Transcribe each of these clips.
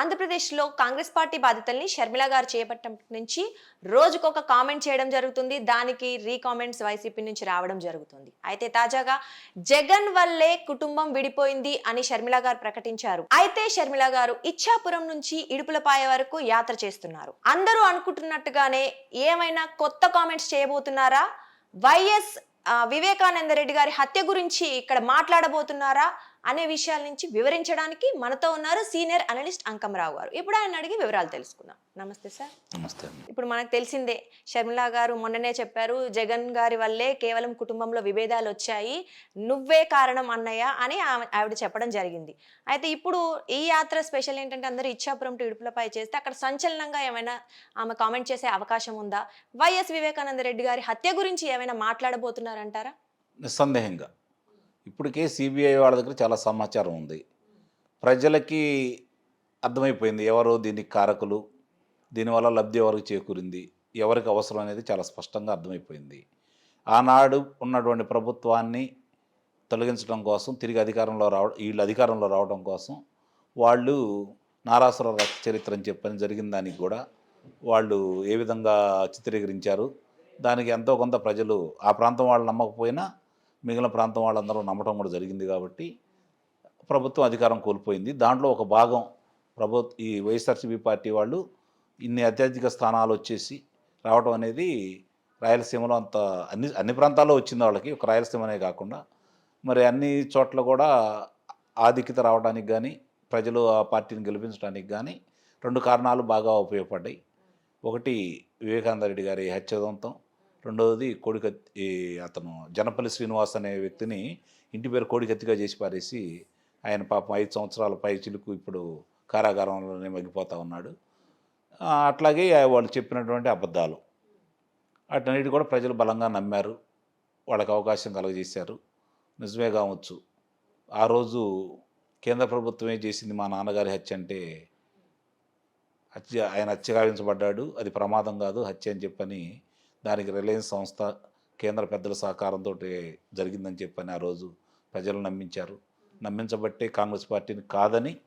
ఆంధ్రప్రదేశ్లో కాంగ్రెస్ పార్టీ బాధ్యతల్ని షర్మిల గారు చేపట్టడం నుంచి రోజుకొక కామెంట్ చేయడం జరుగుతుంది. దానికి రీకామెంట్స్ వైసీపీ నుంచి రావడం జరుగుతుంది. అయితే తాజాగా జగన్ వల్లే కుటుంబం విడిపోయింది అని షర్మిల గారు ప్రకటించారు. అయితే షర్మిల గారు ఇచ్చాపురం నుంచి ఇడుపులపాయ వరకు యాత్ర చేస్తున్నారు. అందరూ అనుకుంటున్నట్టుగానే ఏమైనా కొత్త కామెంట్స్ చేయబోతున్నారా? వైఎస్ వివేకానంద రెడ్డి గారి హత్య గురించి ఇక్కడ మాట్లాడబోతున్నారా? అనే విషయాల నుంచి వివరించడానికి మనతో ఉన్నారు సీనియర్ అనలిస్ట్ అంకమరావు గారు. ఇప్పుడు ఆయన అడిగి వివరాలు తెలుసుకుందాం. నమస్తే సార్. నమస్తే ఇప్పుడు మనకు తెలిసిందే షర్మిల గారు మొన్ననే చెప్పారు జగన్ గారి వల్లే కేవలం కుటుంబంలో విభేదాలు వచ్చాయి నువ్వే కారణం అన్నయ్య అని ఆవిడ చెప్పడం జరిగింది. అయితే ఇప్పుడు ఈ యాత్ర స్పెషల్ ఏంటంటే అందరూ ఇచ్చాపురం టు ఇడుపులపై చేస్తే అక్కడ సంచలనంగా ఏమైనా ఆమె కామెంట్ చేసే అవకాశం ఉందా? వైఎస్ వివేకానంద రెడ్డి గారి హత్య గురించి ఏమైనా మాట్లాడబోతున్నారంటారా? నిస్సందేహంగా. ఇప్పటికే సిబిఐ వాళ్ళ దగ్గర చాలా సమాచారం ఉంది. ప్రజలకి అర్థమైపోయింది ఎవరో దీనికి కారకులు దీనివల్ల లబ్ధి ఎవరికి చేకూరింది ఎవరికి అవసరం అనేది చాలా స్పష్టంగా అర్థమైపోయింది. ఆనాడు ఉన్నటువంటి ప్రభుత్వాన్ని తొలగించడం కోసం తిరిగి అధికారంలో రావడం వీళ్ళు అధికారంలో రావడం కోసం వాళ్ళు నారాసుర రక్త చరిత్ర అని చెప్పని జరిగిన దానికి కూడా వాళ్ళు ఏ విధంగా చిత్రీకరించారు దానికి ఎంతో కొంత ప్రజలు ఆ ప్రాంతం వాళ్ళు నమ్మకపోయినా మిగిలిన ప్రాంతం వాళ్ళందరూ నమ్మటం కూడా జరిగింది కాబట్టి ప్రభుత్వం అధికారం కోల్పోయింది. దాంట్లో ఒక భాగం ప్రభుత్వ ఈ వైఎస్ఆర్సీపీ పార్టీ వాళ్ళు ఇన్ని అత్యధిక స్థానాలు వచ్చేసి రావడం అనేది రాయలసీమలో అంత అన్ని అన్ని ప్రాంతాల్లో వచ్చింది వాళ్ళకి. ఒక రాయలసీమనే కాకుండా మరి అన్ని చోట్ల కూడా ఆధిక్యత రావడానికి కానీ ప్రజలు ఆ పార్టీని గెలిపించడానికి కానీ రెండు కారణాలు బాగా ఉపయోగపడ్డాయి. ఒకటి వివేకానంద రెడ్డి గారి హత్యదంతం రెండవది కోడికత్తి అతను జనపల్లి శ్రీనివాస్ అనే వ్యక్తిని ఇంటి పేరు కోడికత్తిగా చేసి పారేసి ఆయన పాపం ఐదు సంవత్సరాల పై చిలుకు ఇప్పుడు కారాగారంలోనే మగ్గిపోతూ ఉన్నాడు. అట్లాగే వాళ్ళు చెప్పినటువంటి అబద్ధాలు. వాటన్నిటి కూడా ప్రజలు బలంగా నమ్మారు. వాళ్ళకి అవకాశం కలగజేశారు. నిజమే కావచ్చు. ఆ రోజు కేంద్ర ప్రభుత్వమే చేసింది మా నాన్నగారి హత్య అంటే హత్య ఆయన హత్య గావించబడ్డాడు. అది ప్రమాదం కాదు హత్య అని చెప్పని దానికి రిలయన్స్ సంస్థ కేంద్ర పెద్దల సహకారంతో జరిగిందని చెప్పని ఆ రోజు ప్రజలు నమ్మించారు. నమ్మించబట్టే కాంగ్రెస్ పార్టీని కాదని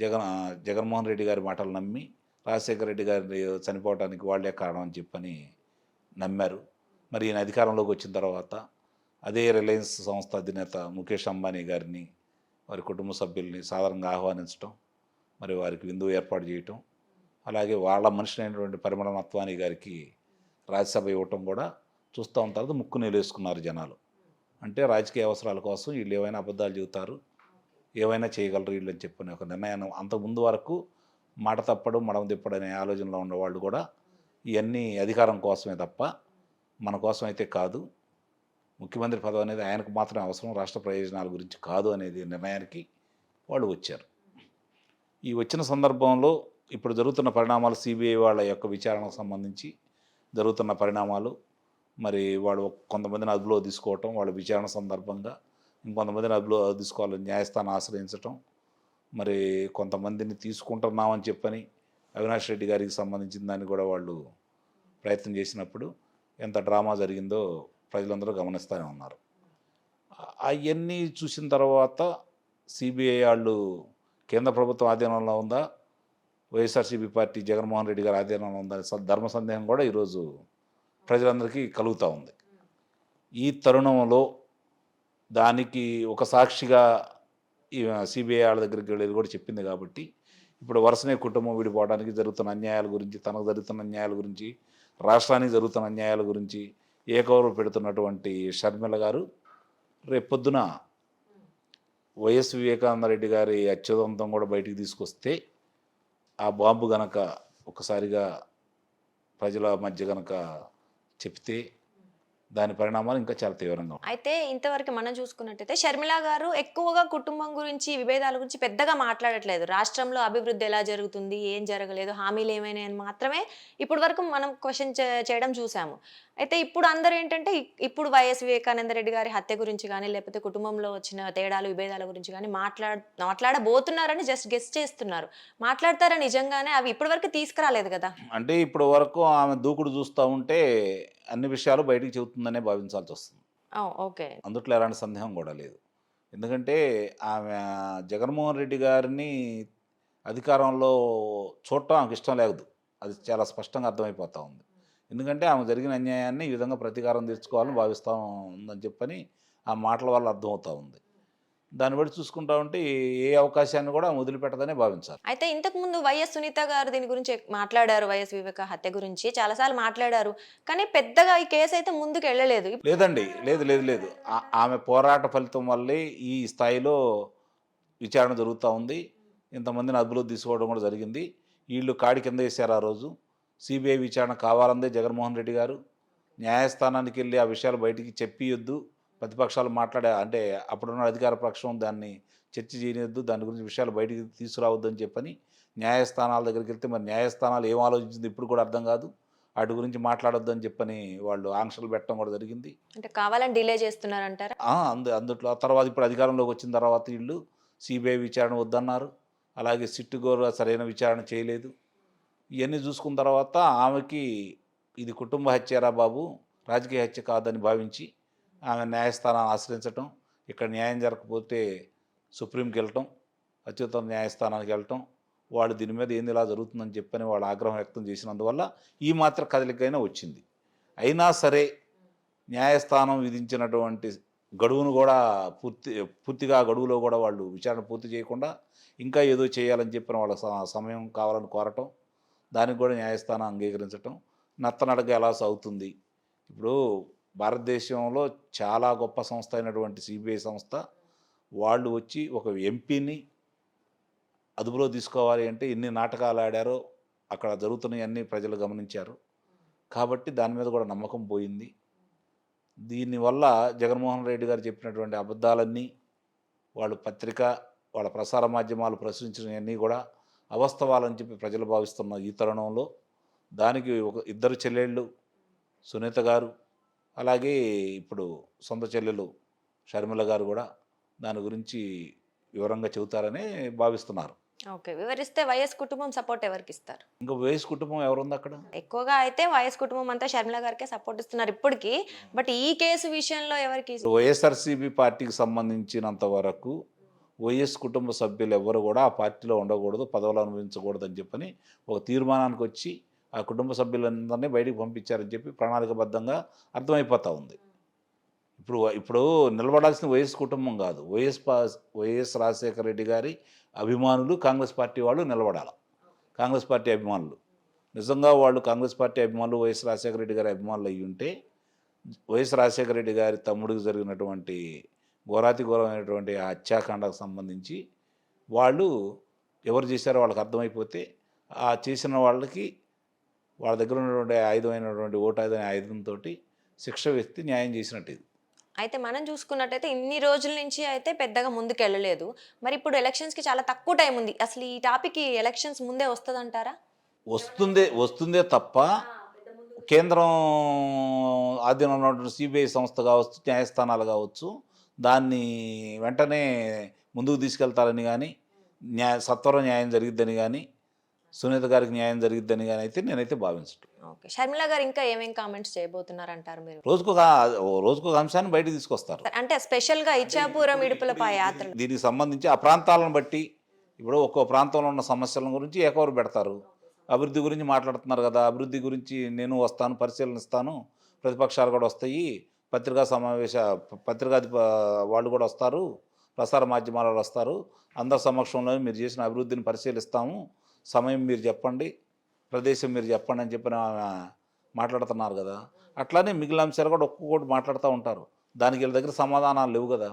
జగన్ జగన్మోహన్ రెడ్డి గారి మాటలు నమ్మి రాజశేఖర రెడ్డి గారి చనిపోవడానికి వాళ్ళే కారణం అని చెప్పని నమ్మారు. మరి ఈయన అధికారంలోకి వచ్చిన తర్వాత అదే రిలయన్స్ సంస్థ అధినేత ముఖేష్ అంబానీ గారిని వారి కుటుంబ సభ్యుల్ని సాధారణంగా ఆహ్వానించడం మరి వారికి విందు ఏర్పాటు చేయటం అలాగే వాళ్ళ మనిషి అయినటువంటి పరిమళ గారికి రాజ్యసభ ఇవ్వటం కూడా చూస్తూ ఉంటారు ముక్కు నిలేసుకున్నారు జనాలు. అంటే రాజకీయ అవసరాల కోసం వీళ్ళు ఏవైనా అబద్ధాలు చెబుతారు ఏవైనా చేయగలరు వీళ్ళు అని చెప్పిన ఒక నిర్ణయాన్ని అంతకుముందు వరకు మాట తప్పడం మడం తిప్పడం అనే ఆలోచనలో ఉన్నవాళ్ళు కూడా ఇవన్నీ అధికారం కోసమే తప్ప మన కోసం అయితే కాదు. ముఖ్యమంత్రి పదవి అనేది ఆయనకు మాత్రమే అవసరం రాష్ట్ర ప్రయోజనాల గురించి కాదు అనేది నిర్ణయానికి వాళ్ళు వచ్చారు. ఈ వచ్చిన సందర్భంలో ఇప్పుడు జరుగుతున్న పరిణామాలు సిబిఐ వాళ్ళ యొక్క విచారణకు సంబంధించి జరుగుతున్న పరిణామాలు. మరి వాళ్ళు కొంతమందిని అదుపులో తీసుకోవటం వాళ్ళ విచారణ సందర్భంగా ఇంకొంతమందిని అదుపులో తీసుకోవాలని న్యాయస్థానం ఆశ్రయించటం. మరి కొంతమందిని తీసుకుంటున్నామని చెప్పని అవినాష్ రెడ్డి గారికి సంబంధించిన దాన్ని కూడా వాళ్ళు ప్రయత్నం చేసినప్పుడు ఎంత డ్రామా జరిగిందో ప్రజలందరూ గమనిస్తూనే ఉన్నారు. అవన్నీ చూసిన తర్వాత సిబిఐ వాళ్ళు కేంద్ర ప్రభుత్వం ఆధీనంలో ఉందా? వైఎస్ఆర్సీపీ పార్టీ జగన్మోహన్ రెడ్డి గారి ఆధీనంలో ఉందని స- ధర్మ సందేహం కూడా ఈరోజు ప్రజలందరికీ కలుగుతూ ఉంది. ఈ తరుణంలో దానికి ఒక సాక్షిగా ఈ సిబిఐ వాళ్ళ దగ్గరికి వెళ్ళేది కూడా చెప్పింది కాబట్టి ఇప్పుడు వరుసనే కుటుంబం విడిపోవడానికి జరుగుతున్న అన్యాయాల గురించి తనకు జరుగుతున్న అన్యాయాల గురించి రాష్ట్రానికి జరుగుతున్న అన్యాయాల గురించి ఏకవరు పెడుతున్నటువంటి షర్మిల గారు రేపొద్దున వైఎస్ వివేకానందరెడ్డి గారి అత్యుదంతం కూడా బయటికి తీసుకొస్తే ఆ బాంబు గనక ఒకసారిగా ప్రజల మధ్య గనక చెప్తే దాని పరిణామాలు ఇంకా చాలా తీవ్రంగా. అయితే ఇంతవరకు మనం చూసుకున్నట్టయితే షర్మిల గారు ఎక్కువగా కుటుంబం గురించి విభేదాల గురించి పెద్దగా మాట్లాడట్లేదు. రాష్ట్రంలో అభివృద్ధి ఎలా జరుగుతుంది ఏం జరగలేదు హామీలు ఏమైనా అని మాత్రమే ఇప్పటి వరకు మనం క్వశ్చన్ చేయడం చూసాము. అయితే ఇప్పుడు అందరూ ఏంటంటే ఇప్పుడు వైఎస్ వివేకానంద రెడ్డి గారి హత్య గురించి కానీ లేకపోతే కుటుంబంలో వచ్చిన తేడాలు విభేదాల గురించి కానీ మాట్లాడ మాట్లాడబోతున్నారని జస్ట్ గెస్ట్ చేస్తున్నారు. మాట్లాడతారా నిజంగానే? అవి ఇప్పటి వరకు తీసుకురాలేదు కదా. అంటే ఇప్పటి వరకు ఆమె దూకుడు చూస్తూ ఉంటే అన్ని విషయాలు బయటికి చెబుతుందనే భావించాల్సి వస్తుంది. ఓకే. అందుట్లో ఎలాంటి సందేహం కూడా లేదు. ఎందుకంటే ఆమె జగన్మోహన్ రెడ్డి గారిని అధికారంలో చూడటం ఆమెకు ఇష్టం లేదు. అది చాలా స్పష్టంగా అర్థమైపోతూ ఉంది. ఎందుకంటే ఆమె జరిగిన అన్యాయాన్ని ఈ విధంగా ప్రతీకారం తీర్చుకోవాలని భావిస్తూ ఉందని చెప్పని ఆ మాటల వల్ల అర్థమవుతూ ఉంది. దాన్ని బట్టి చూసుకుంటా ఉంటే ఏ అవకాశాన్ని కూడా వదిలిపెట్టదనే భావించాలి అయితే ఇంతకు ముందు వైఎస్ సునీత గారు దీని గురించి మాట్లాడారు వైఎస్ వివేక హత్య గురించి చాలాసార్లు మాట్లాడారు. కానీ పెద్దగా ఈ కేసు అయితే ముందుకు వెళ్ళలేదు. లేదండి లేదు లేదు లేదు. ఆమె పోరాట ఫలితం వల్లే ఈ స్థాయిలో విచారణ జరుగుతూ ఉంది. ఇంతమందిని అదుపులో తీసుకోవడం కూడా జరిగింది. వీళ్ళు కాడి కింద వేశారు ఆ రోజు. సిబిఐ విచారణ కావాలందే జగన్మోహన్ రెడ్డి గారు. న్యాయస్థానానికి వెళ్ళి ఆ విషయాలు బయటికి చెప్పియొద్దు. ప్రతిపక్షాలు మాట్లాడే అంటే అప్పుడున్న అధికార పక్షం దాన్ని చర్చ చేయనియొద్దు దాని గురించి విషయాలు బయటికి తీసుకురావద్దు అని చెప్పని న్యాయస్థానాల దగ్గరికి వెళ్తే మరి న్యాయస్థానాలు ఏం ఆలోచించింది ఇప్పుడు కూడా అర్థం కాదు. వాటి గురించి మాట్లాడొద్దు అని చెప్పని వాళ్ళు ఆంక్షలు పెట్టడం కూడా జరిగింది. అంటే కావాలని డిలే చేస్తున్నారంటారా? అందు అందుట్లో తర్వాత ఇప్పుడు అధికారంలోకి వచ్చిన తర్వాత వీళ్ళు సిబిఐ విచారణ వద్దన్నారు. అలాగే సిట్టు గోరు సరైన విచారణ చేయలేదు. ఇవన్నీ చూసుకున్న తర్వాత ఆమెకి ఇది కుటుంబ హత్యరా బాబు? రాజకీయ హత్య కాదని భావించి ఆమె న్యాయస్థానాన్ని ఆశ్రయించటం ఇక్కడ న్యాయం జరగకపోతే సుప్రీంకి వెళ్ళటం అత్యుత్తమ న్యాయస్థానానికి వెళ్ళటం వాళ్ళు దీని మీద ఏంది ఇలా జరుగుతుందని చెప్పని వాళ్ళు ఆగ్రహం వ్యక్తం చేసినందువల్ల ఈ మాత్రం కదలికైనా వచ్చింది. అయినా సరే న్యాయస్థానం విధించినటువంటి గడువును కూడా పూర్తి పూర్తిగా గడువులో కూడా వాళ్ళు విచారణ పూర్తి చేయకుండా ఇంకా ఏదో చేయాలని చెప్పిన వాళ్ళ స- సమయం కావాలని కోరటం దానికి కూడా న్యాయస్థానం అంగీకరించటం నత్తనడక ఎలా సాగుతుంది? ఇప్పుడు భారతదేశంలో చాలా గొప్ప సంస్థ అయినటువంటి సిబిఐ సంస్థ వాళ్ళు వచ్చి ఒక ఎంపీని అదుపులో తీసుకోవాలి అంటే ఎన్ని నాటకాలు ఆడారో అక్కడ జరుగుతున్నాయన్నీ ప్రజలు గమనించారు. కాబట్టి దాని మీద కూడా నమ్మకం పోయింది. దీనివల్ల జగన్మోహన్ రెడ్డి గారు చెప్పినటువంటి అబద్ధాలన్నీ వాళ్ళు పత్రిక వాళ్ళ ప్రసార మాధ్యమాలు ప్రశ్నించినవన్నీ కూడా అవస్తవాలని చెప్పి ప్రజలు భావిస్తున్న ఈ తరుణంలో దానికి ఒక ఇద్దరు చెల్లెళ్ళు సునీత గారు అలాగే ఇప్పుడు సొంత చెల్లెలు షర్మిల గారు కూడా దాని గురించి వివరంగా చెబుతారని భావిస్తున్నారు. ఓకే. వివరిస్తే వైఎస్ కుటుంబం సపోర్ట్ ఎవరికి ఇస్తారు ఇంకా వయసు కుటుంబం ఎవరుంది అక్కడ? ఎక్కువగా అయితే వైఎస్ కుటుంబం అంతా షర్మిల గారికే సపోర్ట్ ఇస్తున్నారు ఇప్పటికీ. బట్ ఈ కేసు విషయంలో ఎవరికి? వైఎస్ఆర్సీపీ పార్టీకి సంబంధించినంత వరకు వైఎస్ కుటుంబ సభ్యులు ఎవరు కూడా ఆ పార్టీలో ఉండకూడదు పదవులు అనుభవించకూడదు అని చెప్పని ఒక తీర్మానానికి వచ్చి ఆ కుటుంబ సభ్యులందరినీ బయటికి పంపించారని చెప్పి ప్రణాళికబద్ధంగా అర్థమైపోతూ ఉంది. ఇప్పుడు ఇప్పుడు నిలబడాల్సిన వైఎస్ కుటుంబం కాదు. వైఎస్ వైఎస్ రాజశేఖర రెడ్డి గారి అభిమానులు కాంగ్రెస్ పార్టీ వాళ్ళు నిలబడాలి. కాంగ్రెస్ పార్టీ అభిమానులు. నిజంగా వాళ్ళు కాంగ్రెస్ పార్టీ అభిమానులు వైఎస్ రాజశేఖర రెడ్డి గారి అభిమానులు అయ్యి ఉంటే వైఎస్ రాజశేఖర రెడ్డి గారి తమ్ముడికి జరిగినటువంటి ఘోరాతి ఘోరమైనటువంటి ఆ హత్యాకాండకు సంబంధించి వాళ్ళు ఎవరు చేశారో వాళ్ళకి అర్థమైపోతే ఆ చేసిన వాళ్ళకి వాళ్ళ దగ్గర ఉన్నటువంటి ఆయుధమైనటువంటి ఓటు ఆయుధం ఆయుధంతో శిక్ష వేస్తే న్యాయం చేసినట్టు ఇది. అయితే మనం చూసుకున్నట్టయితే ఇన్ని రోజుల నుంచి అయితే పెద్దగా ముందుకు వెళ్ళలేదు మరి ఇప్పుడు ఎలక్షన్స్కి చాలా తక్కువ టైం ఉంది. అసలు ఈ టాపిక్ ఎలక్షన్స్ ముందే వస్తుందంటారా? వస్తుందే వస్తుందే తప్ప కేంద్రం ఆధీనంలో ఉన్నటువంటి సిబిఐ సంస్థ కావచ్చు న్యాయస్థానాలు కావచ్చు దాన్ని వెంటనే ముందుకు తీసుకెళ్తారని కానీ న్యాయ సత్వరం న్యాయం జరిగిద్దని కానీ సునీత గారికి న్యాయం జరిగిద్దని కానీ అయితే నేనైతే భావించట్లేదు ఓకే. షర్మిల గారు ఇంకా ఏమేం కామెంట్స్ చేయబోతున్నారు అంటారు మీరు రోజుకొక ఓ రోజుకొక అంశాన్ని బయటకు తీసుకొస్తారు. అంటే స్పెషల్గా ఇచ్చాపురం ఇడుపులపై యాత్ర దీనికి సంబంధించి ఆ ప్రాంతాలను బట్టి ఇప్పుడు ఒక్కో ప్రాంతంలో ఉన్న సమస్యల గురించి ఏకవరు పెడతారు. అభివృద్ధి గురించి మాట్లాడుతున్నారు కదా అభివృద్ధి గురించి నేను వస్తాను పరిశీలనిస్తాను ప్రతిపక్షాలు కూడా వస్తాయి పత్రికా సమావేశ పత్రికా వాళ్ళు కూడా వస్తారు ప్రసార మాధ్యమాల వస్తారు అందరి సమక్షంలో మీరు చేసిన అభివృద్ధిని పరిశీలిస్తాము సమయం మీరు చెప్పండి ప్రదేశం మీరు చెప్పండి అని చెప్పిన మాట్లాడుతున్నారు కదా. అట్లానే మిగిలిన అంశాలు కూడా ఒక్కొక్కటి మాట్లాడుతూ ఉంటారు. దానికి వీళ్ళ దగ్గర సమాధానాలు లేవు కదా.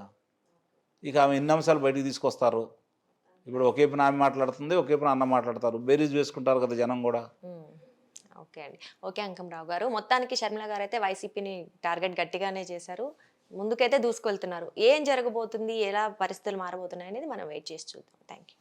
ఇక ఆమె ఎన్ని అంశాలు బయటికి తీసుకొస్తారు. ఇప్పుడు ఒకేపున ఆమె మాట్లాడుతుంది ఒకేపున అన్న మాట్లాడతారు. బేరీజ్ వేసుకుంటారు కదా జనం కూడా. ఓకే అండి. ఓకే అంకంరావు గారు. మొత్తానికి షర్మిల గారు అయితే వైసీపీని టార్గెట్ గట్టిగానే చేశారు. ముందుకైతే దూసుకెళ్తున్నారు. ఏం జరగబోతుంది ఎలా పరిస్థితులు మారబోతున్నాయి అనేది మనం వెయిట్ చేసి చూద్దాం. Thank you